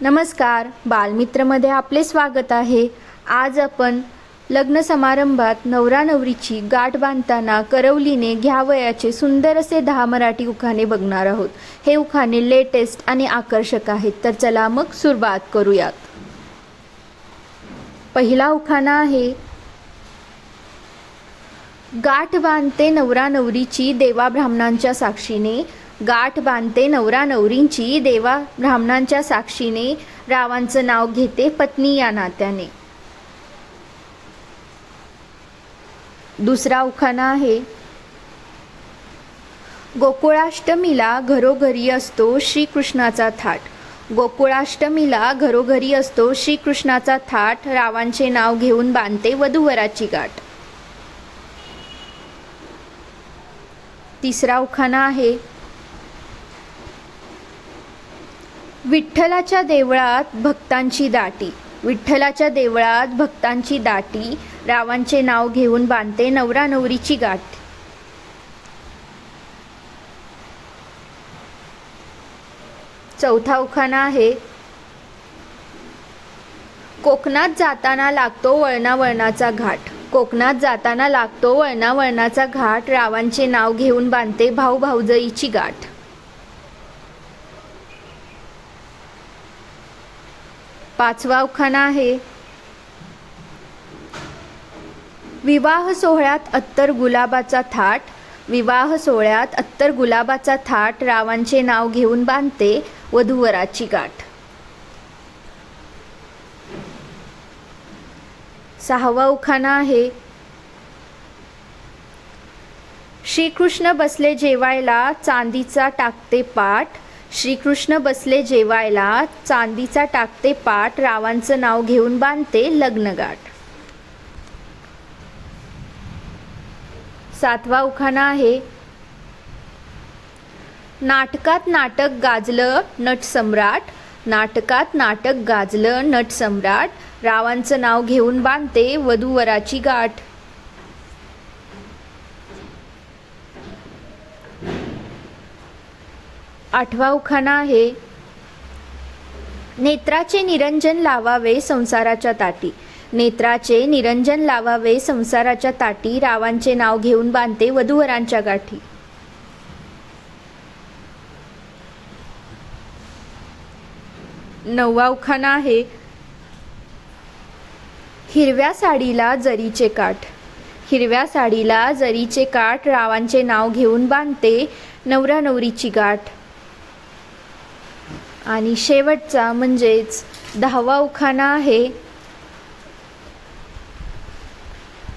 नमस्कार बालमित्रमध्ये आपले स्वागत आहे. आज आपण लग्न समारंभात नवरा नवरीची गाठ बांधताना करवलीने घ्यावयाचे सुंदर असे दहा मराठी उखाणे बघणार आहोत. हे उखाणे लेटेस्ट आणि आकर्षक आहेत. तर चला मग सुरुवात करूयात. पहिला उखाणा आहे गाठ बांधते नवरा नवरीची देवा ब्राह्मणांच्या साक्षीने. गाठ बांधते नवरा नवरींची देवा ब्राह्मणांच्या साक्षीने रावांचं नाव घेते पत्नी या नात्याने. दुसरा उखाणा आहे गोकुळाष्टमीला घरोघरी असतो श्रीकृष्णाचा थाट. गोकुळाष्टमीला घरोघरी असतो श्रीकृष्णाचा थाट रावांचे नाव घेऊन बांधते वधूवराची गाठ. तिसरा उखाणा आहे विठ्ठलाच्या देवळात भक्तांची दाटी. विठ्ठलाच्या देवळात भक्तांची दाटी. रावांचे नाव घेऊन बांधते नवरा नवरीची गाठ. चौथा उखाणा आहे. कोकणात जाताना लागतो वळणा वळणाचा घाट. कोकणात जाताना लागतो वळणा वळणाचा घाट. रावांचे नाव घेऊन बांधते भाऊ भाऊजईची गाठ. पाचवा उखाणा आहे. विवाह सोहळ्यात अत्तर गुलाबाचा थाट विवाह सोहळ्यात अत्तर गुलाबाचा थाट रावांचे नाव घेऊन बांधते वधूवराची गाठ. सहावा उखाणा आहे. श्रीकृष्ण बसले जेवायला चांदीचा टाकते पाठ श्रीकृष्ण बसले जेवायला चांदीचा टाकते पाठ रावांचं नाव घेऊन बांधते लग्नगाठ. सातवा उखाणा आहे. नाटकात नाटक गाजलं नटसम्राट नाटकात नाटक गाजलं नटसम्राट रावांचं नाव घेऊन बांधते वधूवराची गाठ. आठवा उखाणा आहे. नेत्राचे निरंजन लावावे संसाराच्या ताटी. नेत्राचे निरंजन लावावे संसाराच्या ताटी. रावांचे नाव घेऊन बांधते वधूवरांच्या गाठी. नववा उखाणा आहे. हिरव्या साडीला जरीचे काठ. हिरव्या साडीला जरीचे काठ. रावांचे नाव घेऊन बांधते नवरा नवरीची गाठ. आणि शेवटचा म्हणजेच दहावा उखाणा आहे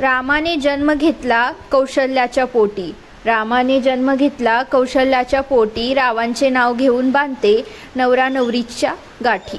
रामाने जन्म घेतला कौशल्याच्या पोटी. रामाने जन्म घेतला कौशल्याच्या पोटी रावांचे नाव घेऊन बांधते नवरा नवरीच्या गाठी.